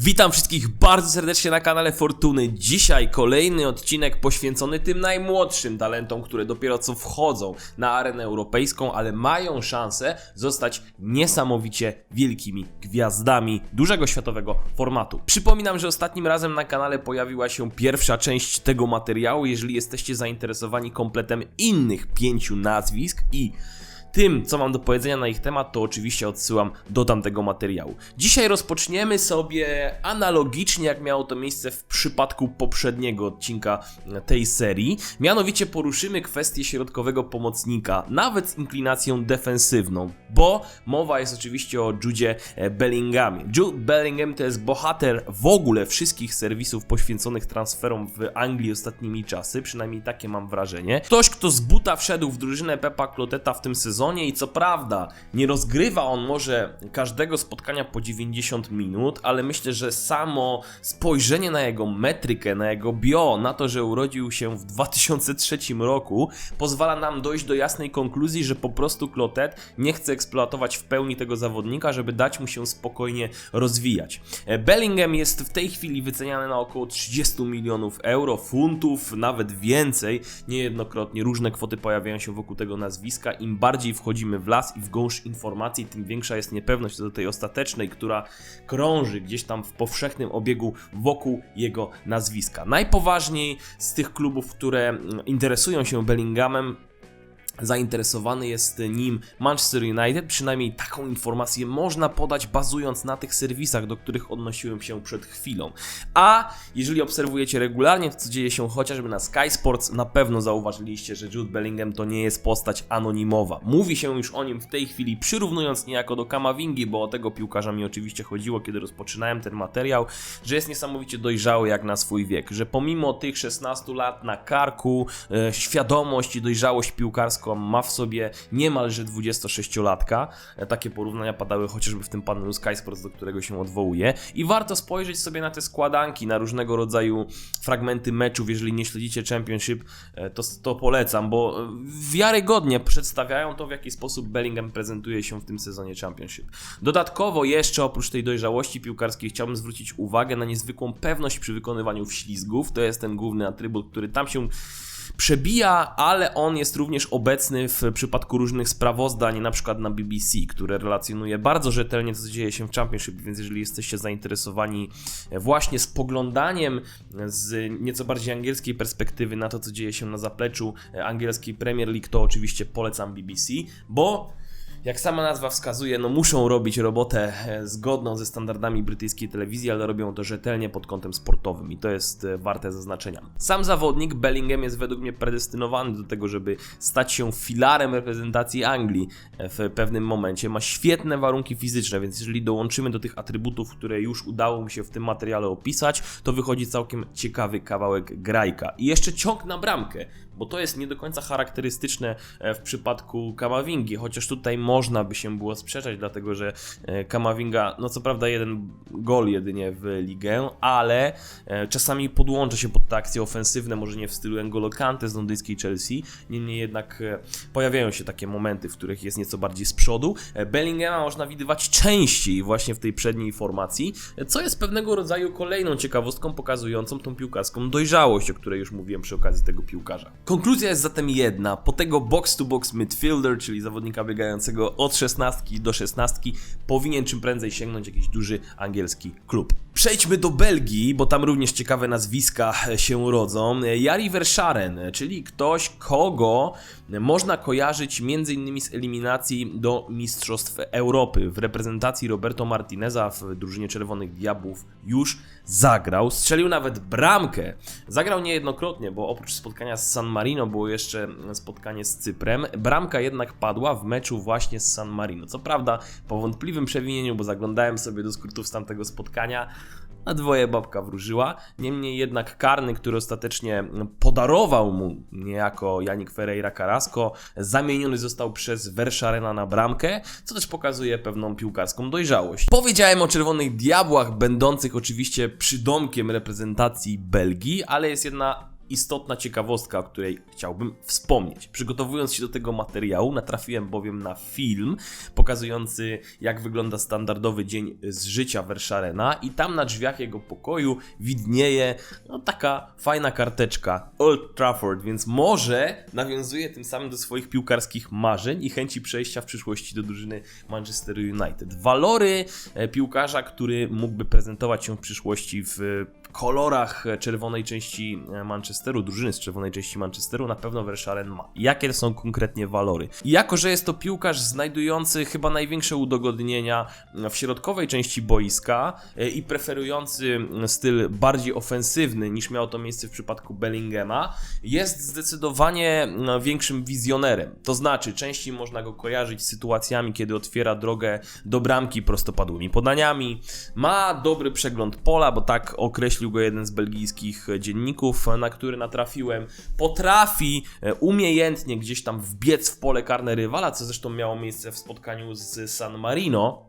Witam wszystkich bardzo serdecznie na kanale Fortuny. Dzisiaj kolejny odcinek poświęcony tym najmłodszym talentom, które dopiero co wchodzą na arenę europejską, ale mają szansę zostać niesamowicie wielkimi gwiazdami dużego światowego formatu. Przypominam, że ostatnim razem na kanale pojawiła się pierwsza część tego materiału. Jeżeli jesteście zainteresowani kompletem innych pięciu nazwisk i tym, co mam do powiedzenia na ich temat, to oczywiście odsyłam do tamtego materiału. Dzisiaj rozpoczniemy sobie analogicznie, jak miało to miejsce w przypadku poprzedniego odcinka tej serii. Mianowicie poruszymy kwestię środkowego pomocnika, nawet z inklinacją defensywną, bo mowa jest oczywiście o Judzie Bellinghamie. Jude Bellingham to jest bohater w ogóle wszystkich serwisów poświęconych transferom w Anglii ostatnimi czasy, przynajmniej takie mam wrażenie. Ktoś, kto z buta wszedł w drużynę Pepa Kloteta w tym sezonie i co prawda nie rozgrywa on może każdego spotkania po 90 minut, ale myślę, że samo spojrzenie na jego metrykę, na jego bio, na to, że urodził się w 2003 roku, pozwala nam dojść do jasnej konkluzji, że po prostu Klotet nie chce eksploatować w pełni tego zawodnika, żeby dać mu się spokojnie rozwijać. Bellingham jest w tej chwili wyceniany na około 30 milionów euro, funtów, nawet więcej. Niejednokrotnie różne kwoty pojawiają się wokół tego nazwiska. Im bardziej wchodzimy w las i w gąszcz informacji, tym większa jest niepewność co do tej ostatecznej, która krąży gdzieś tam w powszechnym obiegu wokół jego nazwiska. Najpoważniej z tych klubów, które mm, interesują się Bellinghamem, zainteresowany jest nim Manchester United, przynajmniej taką informację można podać bazując na tych serwisach, do których odnosiłem się przed chwilą. A jeżeli obserwujecie regularnie co dzieje się chociażby na Sky Sports, na pewno zauważyliście, że Jude Bellingham to nie jest postać anonimowa. Mówi się już o nim w tej chwili, przyrównując niejako do Kamavingi, bo o tego piłkarza mi oczywiście chodziło, kiedy rozpoczynałem ten materiał, że jest niesamowicie dojrzały jak na swój wiek, że pomimo tych 16 lat na karku, e, świadomość i dojrzałość piłkarską ma w sobie niemalże 26-latka. E, Takie porównania padały chociażby w tym panelu Sky Sports, do którego się odwołuje. I warto spojrzeć sobie na te składanki, na różnego rodzaju fragmenty meczów. Jeżeli nie śledzicie Championship, e, to, to polecam, bo e, wiarygodnie przedstawiają to, w jaki sposób Bellingham prezentuje się w tym sezonie Championship. Dodatkowo jeszcze oprócz tej dojrzałości piłkarskiej chciałbym zwrócić uwagę na niezwykłą pewność przy wykonywaniu wślizgów. To jest ten główny atrybut, który tam się przebija, ale on jest również obecny w przypadku różnych sprawozdań, na przykład na BBC, które relacjonuje bardzo rzetelnie co dzieje się w Championship, więc jeżeli jesteście zainteresowani właśnie spoglądaniem z nieco bardziej angielskiej perspektywy na to, co dzieje się na zapleczu angielskiej Premier League, to oczywiście polecam BBC, bo jak sama nazwa wskazuje, no muszą robić robotę e, zgodną ze standardami brytyjskiej telewizji, ale robią to rzetelnie pod kątem sportowym i to jest e, warte zaznaczenia. Sam zawodnik Bellingham jest według mnie predestynowany do tego, żeby stać się filarem reprezentacji Anglii e, w pewnym momencie. Ma świetne warunki fizyczne, więc jeżeli dołączymy do tych atrybutów, które już udało mi się w tym materiale opisać, to wychodzi całkiem ciekawy kawałek grajka. I jeszcze ciąg na bramkę, bo to jest nie do końca charakterystyczne e, w przypadku Kamavingi, chociaż tutaj można by się było sprzeczać, dlatego że e, Kamavinga, no co prawda jeden gol jedynie w ligę, ale e, czasami podłącza się pod te akcje ofensywne, może nie w stylu N'Golo Kante z londyńskiej Chelsea, niemniej jednak pojawiają się takie momenty, w których jest nieco bardziej z przodu. Bellinghama można widywać częściej właśnie w tej przedniej formacji, co jest pewnego rodzaju kolejną ciekawostką pokazującą tą piłkarską dojrzałość, o której już mówiłem przy okazji tego piłkarza. Konkluzja jest zatem jedna. Po tego box-to-box midfielder, czyli zawodnika biegającego od 16 do 16, powinien czym prędzej sięgnąć jakiś duży angielski klub. Przejdźmy do Belgii, bo tam również ciekawe nazwiska się rodzą. Jari Verscharen, czyli ktoś, kogo można kojarzyć m.in. z eliminacji do Mistrzostw Europy. W reprezentacji Roberto Martineza w drużynie Czerwonych Diabłów już zagrał. Strzelił nawet bramkę. Zagrał niejednokrotnie, bo oprócz spotkania z San Marino było jeszcze spotkanie z Cyprem. Bramka jednak padła w meczu właśnie z San Marino. Co prawda po wątpliwym przewinieniu, bo zaglądałem sobie do skrótów z tamtego spotkania, a dwoje babka wróżyła. Niemniej jednak karny, który ostatecznie podarował mu niejako Janik Ferreira Carrasco, zamieniony został przez Verscharena na bramkę, co też pokazuje pewną piłkarską dojrzałość. Powiedziałem o Czerwonych Diabłach, będących oczywiście przydomkiem reprezentacji Belgii, ale jest jedna istotna ciekawostka, o której chciałbym wspomnieć. Przygotowując się do tego materiału, natrafiłem bowiem na film pokazujący, jak wygląda standardowy dzień z życia Werszarena i tam na drzwiach jego pokoju widnieje no, taka fajna karteczka Old Trafford, więc może nawiązuje tym samym do swoich piłkarskich marzeń i chęci przejścia w przyszłości do drużyny Manchester United. Walory e, piłkarza, który mógłby prezentować się w przyszłości w kolorach czerwonej części Manchesteru, drużyny z czerwonej części Manchesteru, na pewno Werszaren ma. Jakie są konkretnie walory? I jako, że jest to piłkarz znajdujący chyba największe udogodnienia w środkowej części boiska e, i preferujący styl bardziej ofensywny niż miało to miejsce w przypadku Bellingema, jest zdecydowanie większym wizjonerem. To znaczy, częściej można go kojarzyć z sytuacjami, kiedy otwiera drogę do bramki prostopadłymi podaniami, ma dobry przegląd pola, bo tak określił go jeden z belgijskich dzienników, na który natrafiłem, potrafi e, umiejętnie gdzieś tam wbiec w pole karne rywala, co zresztą miało miejsce w spotkaniu z San Marino.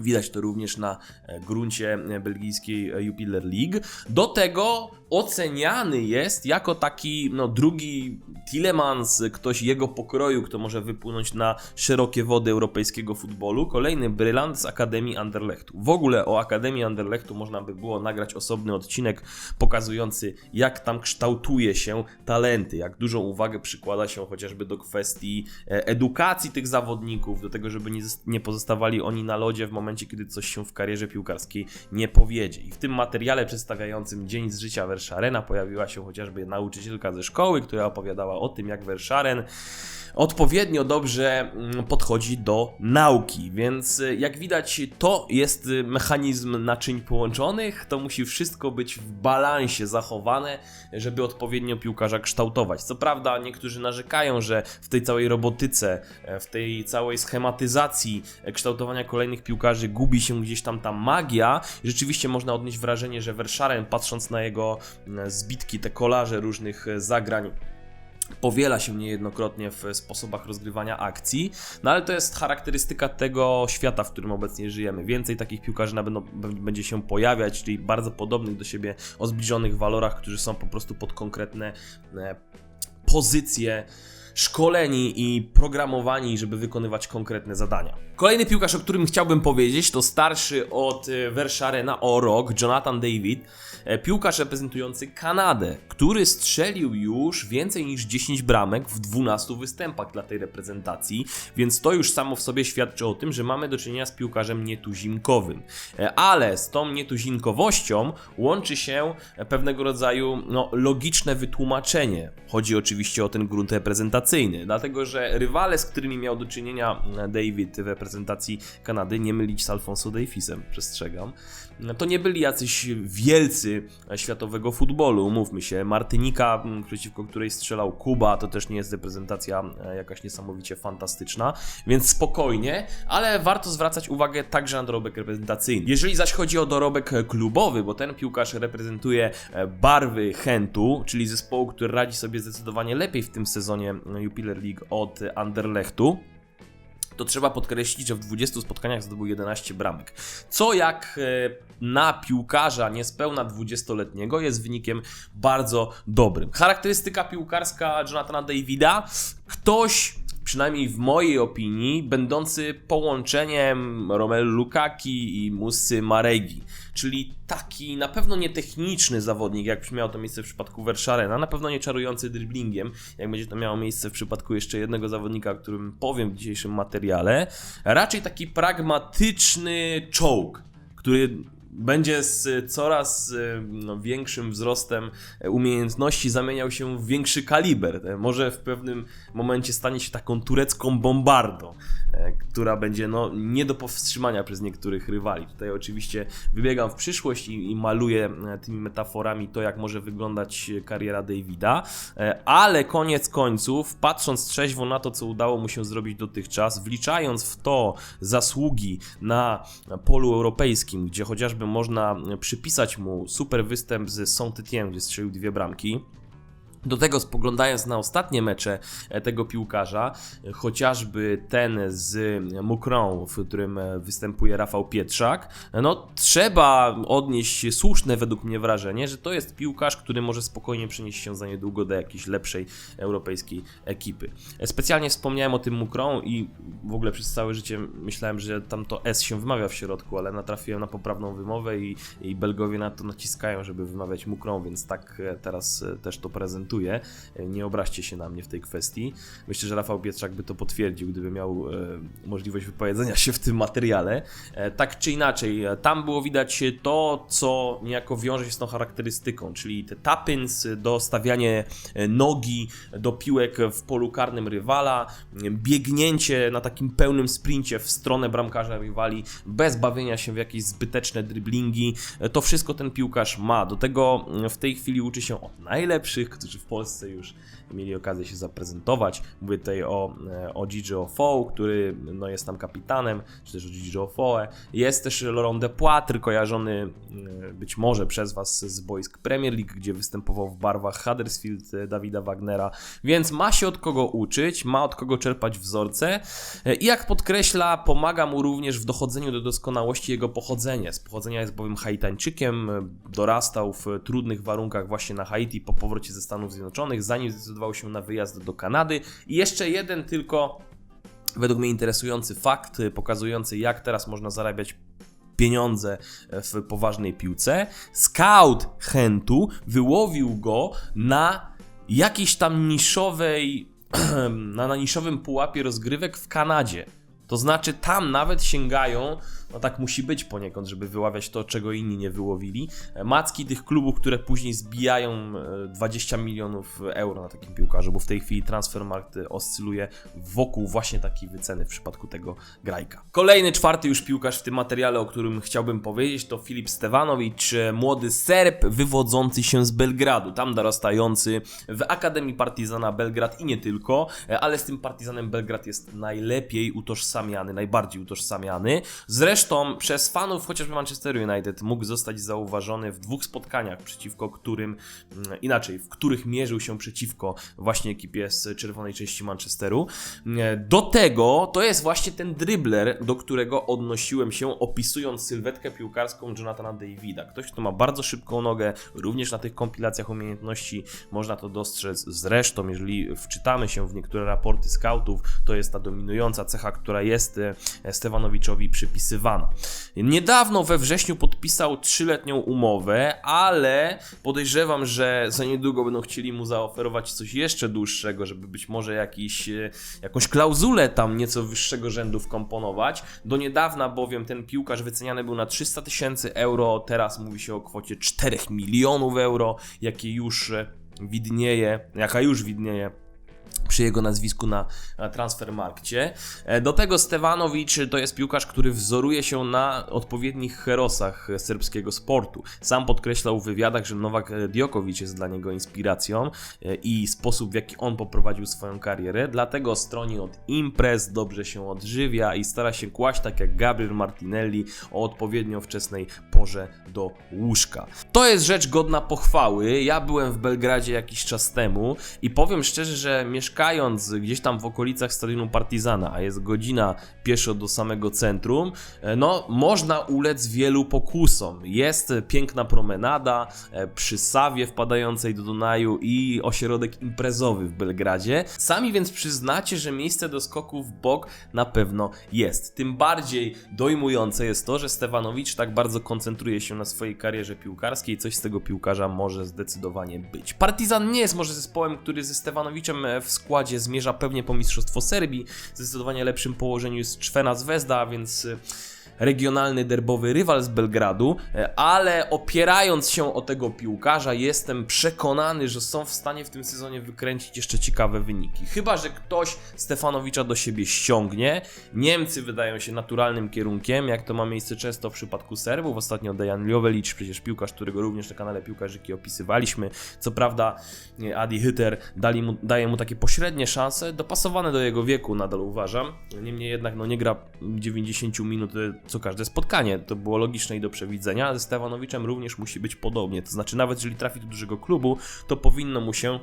Widać to również na e, gruncie e, belgijskiej e, Jupiler League. Do tego oceniany jest jako taki no, drugi Tillemans, ktoś jego pokroju, kto może wypłynąć na szerokie wody europejskiego futbolu. Kolejny brylant z Akademii Anderlechtu. W ogóle o Akademii Anderlechtu można by było nagrać osobny odcinek pokazujący, jak tam kształtuje się talenty, jak dużą uwagę przykłada się chociażby do kwestii edukacji tych zawodników, do tego, żeby nie, pozostawali oni na lodzie w momencie, kiedy coś się w karierze piłkarskiej nie powiedzie. I w tym materiale przedstawiającym dzień z życia Werszarena pojawiła się chociażby nauczycielka ze szkoły, która opowiadała o tym, jak Werszaren odpowiednio dobrze mm, podchodzi do nauki. Więc y, jak widać, to jest y, mechanizm naczyń połączonych. To musi wszystko być w balansie zachowane, żeby odpowiednio piłkarza kształtować. Co prawda, niektórzy narzekają, że w tej całej robotyce, e, w tej całej schematyzacji e, kształtowania kolejnych piłkarzy gubi się gdzieś tam ta magia. Rzeczywiście można odnieść wrażenie, że Werszaren, patrząc na jego mm, zbitki, te kolaże różnych e, zagrań, powiela się niejednokrotnie w sposobach rozgrywania akcji, no ale to jest charakterystyka tego świata, w którym obecnie żyjemy. Więcej takich piłkarzy na pewno będzie się pojawiać, czyli bardzo podobnych do siebie o zbliżonych walorach, którzy są po prostu pod konkretne e, pozycje szkoleni i programowani, żeby wykonywać konkretne zadania. Kolejny piłkarz, o którym chciałbym powiedzieć, to starszy od Werszarena o rok, Jonathan David, e, piłkarz reprezentujący Kanadę, który strzelił już więcej niż 10 bramek w 12 występach dla tej reprezentacji, więc to już samo w sobie świadczy o tym, że mamy do czynienia z piłkarzem nietuzinkowym. E, ale z tą nietuzinkowością łączy się pewnego rodzaju no, logiczne wytłumaczenie. Chodzi oczywiście o ten grunt reprezentacyjny, dlatego że rywale, z którymi miał do czynienia David w reprezentacji Kanady, nie mylić z Alfonso Davisem, przestrzegam, to nie byli jacyś wielcy światowego futbolu, mówmy się. Martynika, przeciwko której strzelał Kuba, to też nie jest reprezentacja e, jakaś niesamowicie fantastyczna, więc spokojnie, ale warto zwracać uwagę także na dorobek reprezentacyjny. Jeżeli zaś chodzi o dorobek klubowy, bo ten piłkarz reprezentuje e, barwy Hentu, czyli zespołu, który radzi sobie zdecydowanie lepiej w tym sezonie Jupiler League od Anderlechtu, to trzeba podkreślić, że w 20 spotkaniach zdobył 11 bramek. Co jak e, na piłkarza niespełna 20-letniego jest wynikiem bardzo dobrym. Charakterystyka piłkarska Jonathana Davida. Ktoś przynajmniej w mojej opinii, będący połączeniem Romelu Lukaki i Musy Maregi. Czyli taki na pewno nie techniczny zawodnik, jak miało to miejsce w przypadku Werszarena, na pewno nie czarujący dribblingiem, jak będzie to miało miejsce w przypadku jeszcze jednego zawodnika, o którym powiem w dzisiejszym materiale. Raczej taki pragmatyczny czołg, który będzie z coraz no, większym wzrostem umiejętności zamieniał się w większy kaliber. Może w pewnym momencie stanie się taką turecką bombardą, e, która będzie no, nie do powstrzymania przez niektórych rywali. Tutaj oczywiście wybiegam w przyszłość i, i maluję e, tymi metaforami to, jak może wyglądać kariera Davida, e, ale koniec końców, patrząc trzeźwo na to, co udało mu się zrobić dotychczas, wliczając w to zasługi na polu europejskim, gdzie chociażby można przypisać mu super występ z Saint-Étienne, gdzie strzelił dwie bramki, Do tego spoglądając na ostatnie mecze e, tego piłkarza, e, chociażby ten z Mukrą, w którym e, występuje Rafał Pietrzak, no trzeba odnieść słuszne według mnie wrażenie, że to jest piłkarz, który może spokojnie przenieść się za niedługo do jakiejś lepszej europejskiej ekipy. Specjalnie wspomniałem o tym Mukrą i w ogóle przez całe życie myślałem, że tam to S się wymawia w środku, ale natrafiłem na poprawną wymowę i, i Belgowie na to naciskają, żeby wymawiać Mukrą, więc tak teraz też to prezentuję. E, Nie obraźcie się na mnie w tej kwestii. Myślę, że Rafał Pietrzak by to potwierdził, gdyby miał e, możliwość wypowiedzenia się w tym materiale. E, tak czy inaczej, tam było widać to, co niejako wiąże się z tą charakterystyką, czyli te tapins, dostawianie nogi do piłek w polu karnym rywala, biegnięcie na takim pełnym sprincie w stronę bramkarza rywali, bez bawienia się w jakieś zbyteczne driblingi. To wszystko ten piłkarz ma. Do tego w tej chwili uczy się od najlepszych, którzy już mieli okazję się zaprezentować. Mówię tutaj o, e, o Gigi Ofo, który no, jest tam kapitanem, czy też o Gigi Ofoe. Jest też Laurent Depoitre, kojarzony e, być może przez Was z boisk Premier League, gdzie występował w barwach Huddersfield e, Dawida Wagnera, więc ma się od kogo uczyć, ma od kogo czerpać wzorce i jak podkreśla, pomaga mu również w dochodzeniu do doskonałości jego pochodzenie. Z pochodzenia jest bowiem Haitańczykiem, dorastał w trudnych warunkach właśnie na Haiti po powrocie ze Stanów Zjednoczonych, zanim zdecydował się na wyjazd do Kanady. I jeszcze jeden tylko, według mnie interesujący fakt, e, pokazujący jak teraz można zarabiać pieniądze w poważnej piłce. Scout Hentu wyłowił go na jakiejś tam niszowej, na, na niszowym pułapie rozgrywek w Kanadzie. To znaczy tam nawet sięgają, no tak musi być poniekąd, żeby wyławiać to, czego inni nie wyłowili. e, Macki tych klubów, które później zbijają e, 20 milionów euro na takim piłkarzu, bo w tej chwili Transfermarkt e, oscyluje wokół właśnie takiej wyceny w przypadku tego grajka. Kolejny, czwarty już piłkarz w tym materiale, o którym chciałbym powiedzieć, to Filip Stewanowicz, e, młody Serb wywodzący się z Belgradu, tam dorastający w Akademii Partizana Belgrad i nie tylko, e, ale z tym Partizanem Belgrad jest najlepiej utożsamiany, najbardziej utożsamiany. Zresztą przez fanów chociażby Manchester United mógł zostać zauważony w dwóch spotkaniach, przeciwko którym, mm, inaczej, w których mierzył się przeciwko właśnie ekipie z czerwonej części Manchesteru. E, Do tego to jest właśnie ten dribbler, do którego odnosiłem się opisując sylwetkę piłkarską Jonathana Davida. Ktoś, kto ma bardzo szybką nogę, również na tych kompilacjach umiejętności można to dostrzec. Zresztą, jeżeli wczytamy się w niektóre raporty scoutów, to jest ta dominująca cecha, która jest e, Stewanowiczowi Niedawno we wrześniu podpisał trzyletnią umowę, ale podejrzewam, że za niedługo będą chcieli mu zaoferować coś jeszcze dłuższego, żeby być może jakiś, e, jakąś klauzulę tam nieco wyższego rzędu wkomponować. Do niedawna bowiem ten piłkarz wyceniany był na 300 tysięcy euro, teraz mówi się o kwocie 4 milionów euro, jakie już e, widnieje, jaka już widnieje przy jego nazwisku na, Transfermarkcie. E, Do tego Stewanowicz to jest piłkarz, który wzoruje się na odpowiednich herosach serbskiego sportu. Sam podkreślał w wywiadach, że Nowak Djokovic jest dla niego inspiracją e, i sposób w jaki on poprowadził swoją karierę, dlatego stroni od imprez, dobrze się odżywia i stara się kłaść tak jak Gabriel Martinelli o odpowiednio wczesnej porze do łóżka. To jest rzecz godna pochwały. Ja byłem w Belgradzie jakiś czas temu i powiem szczerze, że mieszkając gdzieś tam w okolicach stadionu Partizana, a jest godzina pieszo do samego centrum, e, no można ulec wielu pokusom. Jest piękna promenada e, przy Sawie wpadającej do Dunaju i ośrodek imprezowy w Belgradzie. Sami więc przyznacie, że miejsce do skoków w bok na pewno jest. Tym bardziej dojmujące jest to, że Stewanowicz tak bardzo koncentruje się na swojej karierze piłkarskiej, coś z tego piłkarza może zdecydowanie być. Partizan nie jest może zespołem, który ze Stewanowiczem e, w zmierza pewnie po Mistrzostwo Serbii. Zdecydowanie lepszym położeniu jest Czwena Zvezda, więc e, regionalny derbowy rywal z Belgradu, e, ale opierając się o tego piłkarza, jestem przekonany, że są w stanie w tym sezonie wykręcić jeszcze ciekawe wyniki. Chyba, że ktoś Stefanowicza do siebie ściągnie. Niemcy wydają się naturalnym kierunkiem, jak to ma miejsce często w przypadku Serbów. Ostatnio Dejan Jovelic, przecież piłkarz, którego również na kanale Piłkarzyki opisywaliśmy. Co prawda Adi Hütter dali mu, daje mu takie pośrednie szanse, dopasowane do jego wieku nadal uważam. Niemniej jednak no, nie gra 90 minut e, co każde spotkanie. To było logiczne i do przewidzenia. Ze Stewanowiczem również musi być podobnie. To znaczy nawet jeżeli trafi do dużego klubu, to powinno mu się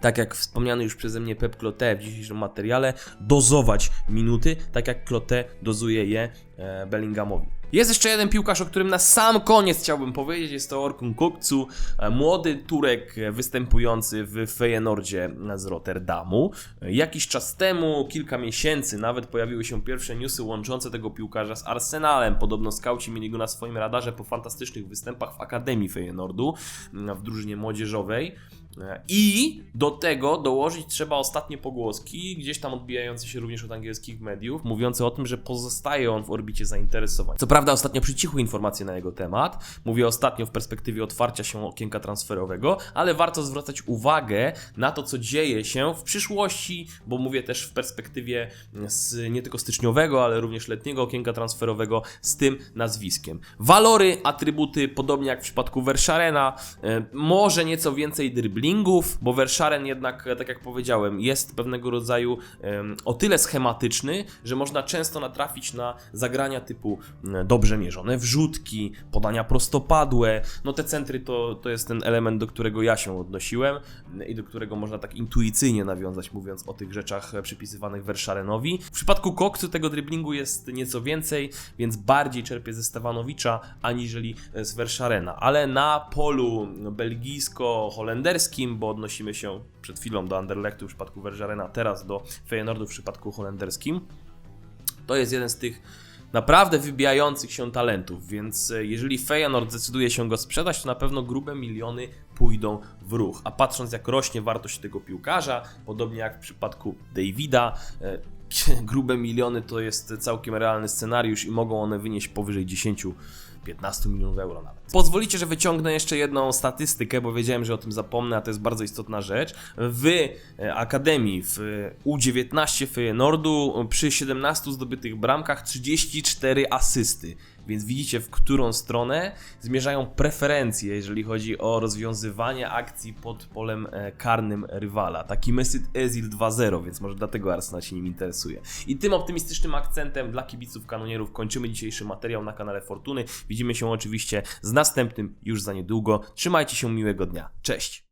tak jak wspomniany już przeze mnie Pep Clote w dzisiejszym materiale, dozować minuty, tak jak Clote dozuje je e, Bellinghamowi. Jest jeszcze jeden piłkarz, o którym na sam koniec chciałbym powiedzieć, jest to Orkun Kokcu, e, młody Turek e, występujący w Feyenoordzie z Rotterdamu. E, Jakiś czas temu, kilka miesięcy nawet, pojawiły się pierwsze newsy łączące tego piłkarza z Arsenalem. Podobno skauci mieli go na swoim radarze po fantastycznych występach w Akademii Feyenoordu, w drużynie młodzieżowej. I do tego dołożyć trzeba ostatnie pogłoski, gdzieś tam odbijające się również od angielskich mediów, mówiące o tym, że pozostaje on w orbicie zainteresowań. Co prawda ostatnio przycichły informacje na jego temat, mówię ostatnio w perspektywie otwarcia się okienka transferowego, ale warto zwracać uwagę na to, co dzieje się w przyszłości, bo mówię też w perspektywie z nie tylko styczniowego, ale również letniego okienka transferowego z tym nazwiskiem. Walory, atrybuty, podobnie jak w przypadku Verscharena, e, może nieco więcej dryblingów, bo Verscharen jednak, tak jak powiedziałem, jest pewnego rodzaju o tyle schematyczny, że można często natrafić na zagrania typu e, dobrze mierzone wrzutki, podania prostopadłe. No te centry to, to jest ten element, do którego ja się odnosiłem e, i do którego można tak intuicyjnie nawiązać, mówiąc o tych rzeczach e, przypisywanych Verscharenowi. W przypadku Koksu tego driblingu jest nieco więcej, więc bardziej czerpie ze Stewanowicza aniżeli z Verscharena. Ale na polu belgijsko-holenderskim, bo odnosimy się przed chwilą do Anderlechtu w przypadku Verscharena, teraz do Feyenoordu w przypadku holenderskim, to jest jeden z tych naprawdę wybijających się talentów, więc e, jeżeli Feyenoord decyduje się go sprzedać, to na pewno grube miliony pójdą w ruch. A patrząc jak rośnie wartość tego piłkarza, podobnie jak w przypadku Davida, e, grube miliony to jest całkiem realny scenariusz i mogą one wynieść powyżej 10 15 milionów euro nawet. Pozwolicie, że wyciągnę jeszcze jedną statystykę, bo wiedziałem, że o tym zapomnę, a to jest bardzo istotna rzecz. W e, Akademii, w U19 Feyenoordu przy 17 zdobytych bramkach 34 asysty. Więc widzicie, w którą stronę zmierzają preferencje, jeżeli chodzi o rozwiązywanie akcji pod polem e, karnym rywala. Taki Mesut Özil 2-0, więc może dlatego Arsenal się nim interesuje. I tym optymistycznym akcentem dla kibiców kanonierów kończymy dzisiejszy materiał na kanale Fortuny. Widzimy się oczywiście z następnym już za niedługo. Trzymajcie się, miłego dnia. Cześć!